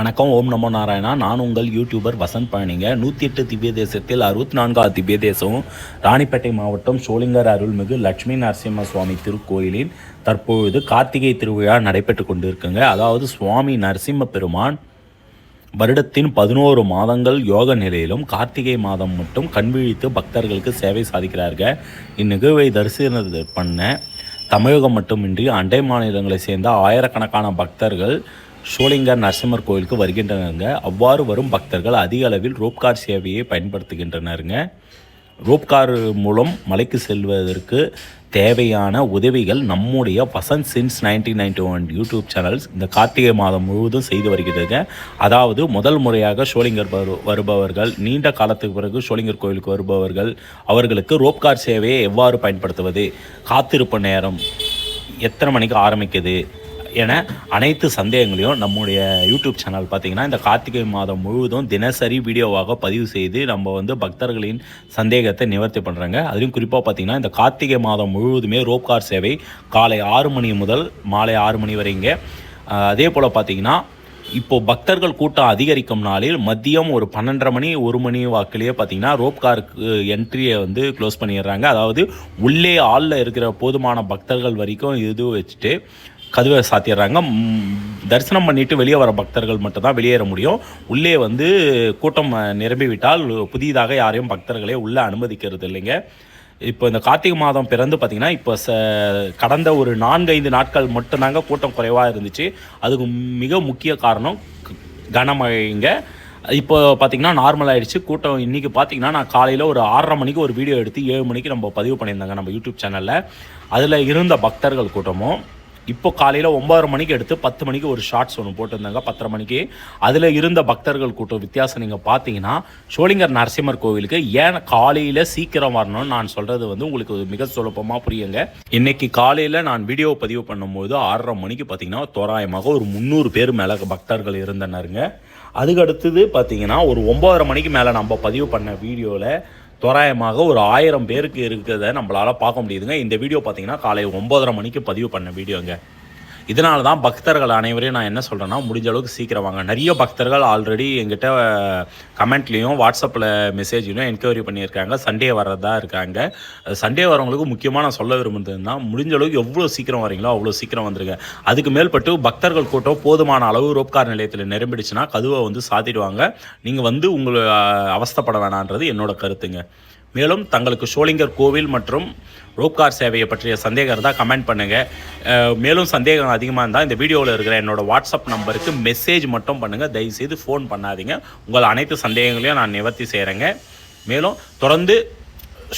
வணக்கம் ஓம் நமோ நாராயணா. நான் உங்கள் யூடியூபர் வசந்த் பழனிங்க. நூற்றி எட்டு திவ்ய தேசத்தில் அறுபத்தி நான்காவது திவ்ய தேசம் ராணிப்பேட்டை மாவட்டம் சோளிங்கர் அருள்மிகு லட்சுமி நரசிம்ம சுவாமி திருக்கோயிலில் தற்பொழுது கார்த்திகை திருவிழா நடைபெற்று கொண்டிருக்குங்க. அதாவது சுவாமி நரசிம்ம பெருமான் வருடத்தின் பதினோரு மாதங்கள் யோக நிலையிலும் கார்த்திகை மாதம் மட்டும் கண்விழித்து பக்தர்களுக்கு சேவை சாதிக்கிறார்கள் இந்நிகழ்வை தரிசனம் பண்ண தமிழகம் மட்டுமின்றி அண்டை மாநிலங்களை சேர்ந்த ஆயிரக்கணக்கான பக்தர்கள் ஷோலிங்கர் நரசிம்மர் கோயிலுக்கு வருகின்றனருங்க. அவ்வாறு வரும் பக்தர்கள் அதிக அளவில் ரோப்கார் சேவையை பயன்படுத்துகின்றனருங்க. ரோப்கார் மூலம் மலைக்கு செல்வதற்கு தேவையான உதவிகள் நம்முடைய Vasanth since nineteen ninety one YouTube channels இந்த கார்த்திகை மாதம் முழுவதும் செய்து வருகிறதுங்க அதாவது முதல் முறையாக ஷோலிங்கர் வரு வருபவர்கள் நீண்ட காலத்துக்கு பிறகு ஷோலிங்கர் கோயிலுக்கு வருபவர்கள் அவர்களுக்கு ரோப்கார் சேவையை எவ்வாறு பயன்படுத்துவது காத்திருப்பு நேரம் எத்தனை மணிக்கு ஆரம்பிக்குது என அனைத்து சந்தேகங்களையும் நம்முடைய யூடியூப் சேனல் பார்த்தீங்கன்னா இந்த கார்த்திகை மாதம் முழுவதும் தினசரி வீடியோவாக பதிவு செய்து நம்ம வந்து பக்தர்களின் சந்தேகத்தை நிவர்த்தி பண்ணுறாங்க அதுலேயும் குறிப்பாக பார்த்தீங்கன்னா இந்த கார்த்திகை மாதம் முழுவதுமே ரோப்கார் சேவை காலை ஆறு மணி முதல் மாலை ஆறு மணி வரைங்க. அதே போல் பார்த்தீங்கன்னா இப்போது பக்தர்கள் கூட்டம் அதிகரிக்கும் நாளில் மதியம் ஒரு பன்னெண்டரை மணி ஒரு மணி வாக்கிலேயே பார்த்தீங்கன்னா ரோப் காருக்கு என்ட்ரியை வந்து க்ளோஸ் பண்ணிடுறாங்க. அதாவது உள்ளே ஆளில் இருக்கிற போதுமான பக்தர்கள் வரைக்கும் இது வச்சுட்டு கதவை சாத்திடுறாங்க தரிசனம் பண்ணிட்டு வெளியே வர பக்தர்கள் மட்டும்தான் வெளியேற முடியும். உள்ளே வந்து கூட்டம் நிரம்பிவிட்டால் புதிதாக யாரையும் பக்தர்களே உள்ளே அனுமதிக்கிறது இல்லைங்க. இப்போ இந்த கார்த்திகை மாதம் பிறந்து பார்த்திங்கன்னா இப்போ ச கடந்த ஒரு நான்கு ஐந்து நாட்கள் மட்டும்தாங்க கூட்டம் குறைவாக இருந்துச்சு. அதுக்கு மிக முக்கிய காரணம் கனமழைங்க. இப்போ பார்த்தீங்கன்னா நார்மல் ஆகிடுச்சு கூட்டம் இன்றைக்கி பார்த்தீங்கன்னா நான் காலையில் ஒரு ஆறரை மணிக்கு ஒரு வீடியோ எடுத்து ஏழு மணிக்கு நம்ம பதிவு பண்ணியிருந்தாங்க நம்ம யூடியூப் சேனலில். அதில் இருந்த பக்தர்கள் கூட்டமும் இப்போ காலையில் ஒம்பதரை மணிக்கு எடுத்து பத்து மணிக்கு ஒரு ஷார்ட்ஸ் ஒன்று போட்டிருந்தாங்க. பத்தரை மணிக்கு. அதில் இருந்த பக்தர்கள் கூட்டம் வித்தியாசம் நீங்கள் பார்த்தீங்கன்னா ஷோலிங்கர் நரசிம்மர் கோவிலுக்கு ஏன் காலையில் சீக்கிரம் வரணும்னு நான் சொல்கிறது வந்து உங்களுக்கு மிக சுலபமாக புரியுங்க. இன்னைக்கு காலையில் நான் வீடியோ பதிவு பண்ணும்போது ஆறரை மணிக்கு பார்த்தீங்கன்னா தோராயமாக ஒரு முந்நூறு பேர் மேலே பக்தர்கள் இருந்தனருங்க. அதுக்கு அடுத்தது பார்த்தீங்கன்னா ஒரு ஒம்பதரை மணிக்கு மேலே நம்ம பதிவு பண்ண வீடியோவில் தோராயமாக ஒரு ஆயிரம் பேருக்கு இருக்கிறத நம்மளால் பார்க்க முடியுதுங்க. இந்த வீடியோ பார்த்தீங்கன்னா காலை ஒம்பதரை மணிக்கு பதிவு பண்ண வீடியோங்க. இதனால தான் பக்தர்கள் அனைவரையும் நான் என்ன சொல்கிறேன்னா முடிஞ்ச அளவுக்கு சீக்கிரம் வாங்க. நிறைய பக்தர்கள் ஆல்ரெடி எங்கிட்ட கமெண்ட்லேயும் வாட்ஸ்அப்பில் மெசேஜ்லையும் என்கொயரி பண்ணியிருக்காங்க. சண்டே வர்றதா இருக்காங்க. சண்டே வரவங்களுக்கு முக்கியமாக நான் சொல்ல விரும்புறதுன்னா முடிஞ்ச அளவுக்கு எவ்வளோ சீக்கிரம் வரீங்களோ அவ்வளோ சீக்கிரம் வந்துருங்க. அதுக்கு மேல்பட்டு பக்தர்கள் கூட்டம் போதுமான அளவு ரோப்கார் நிலையத்தில் நிரம்பிடுச்சுன்னா கதுவை வந்து சாத்திடுவாங்க. நீங்கள் வந்து உங்களை அவஸ்தப்பட அவஸ்தைப்பட வேணான்றது என்னோட கருத்துங்க. மேலும் தங்களுக்கு ஷோலிங்கர் கோவில் மற்றும் ரோப்கார் சேவையை பற்றிய சந்தேகம் இருந்தால் கமெண்ட் பண்ணுங்கள் மேலும் சந்தேகம் அதிகமாக இருந்தால் இந்த வீடியோவில் இருக்கிற என்னோட வாட்ஸ்அப் நம்பருக்கு மெசேஜ் மட்டும் பண்ணுங்கள் தயவுசெய்து ஃபோன் பண்ணாதீங்க. உங்கள் அனைத்து சந்தேகங்களையும் நான் நிவர்த்தி செய்கிறேங்க மேலும் தொடர்ந்து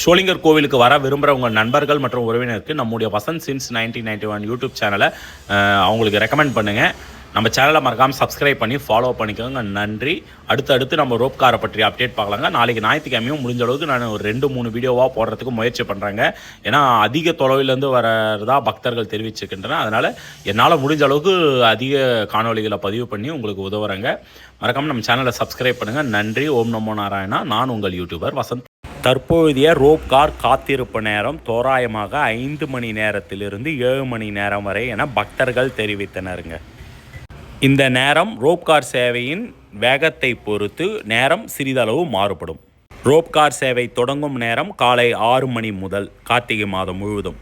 ஷோலிங்கர் கோவிலுக்கு வர விரும்புகிற உங்கள் நண்பர்கள் மற்றும் உறவினருக்கு நம்முடைய Vasanth since nineteen ninety one YouTube சேனலை அவங்களுக்கு ரெக்கமெண்ட் பண்ணுங்கள் நம்ம சேனலை மறக்காமல் சப்ஸ்கிரைப் பண்ணி ஃபாலோ பண்ணிக்கோங்க. நன்றி. அடுத்து அடுத்து நம்ம ரோப் காரை பற்றி அப்டேட் பார்க்கலாங்க. நாளைக்கு ஞாயிற்றுக்கிழமையும் முடிஞ்ச அளவுக்கு நான் ஒரு ரெண்டு மூணு வீடியோவாக போடுறதுக்கு முயற்சி பண்ணுறேங்க ஏன்னா அதிக தொலைவிலேருந்து வரதா பக்தர்கள் தெரிவிச்சுக்கின்றன அதனால் என்னால் முடிஞ்ச அளவுக்கு அதிக காணொளிகளை பதிவு பண்ணி உங்களுக்கு உதவுறேங்க. மறக்காமல் நம்ம சேனலை சப்ஸ்கிரைப் பண்ணுங்கள் நன்றி. ஓம் நமோ நாராயணா. நான் உங்கள் யூடியூபர் வசந்த். தற்போதைய ரோப் கார் காத்திருப்பு நேரம் தோராயமாக ஐந்து மணி நேரத்திலிருந்து ஏழு மணி நேரம் வரை என பக்தர்கள் தெரிவித்தனருங்க. இந்த நேரம் ரோப் கார் சேவையின் வேகத்தை பொறுத்து நேரம் சிறிதளவு மாறுபடும். ரோப் கார் சேவை தொடங்கும் நேரம் காலை ஆறு மணி முதல் கார்த்திகை மாதம் முழுவதும்.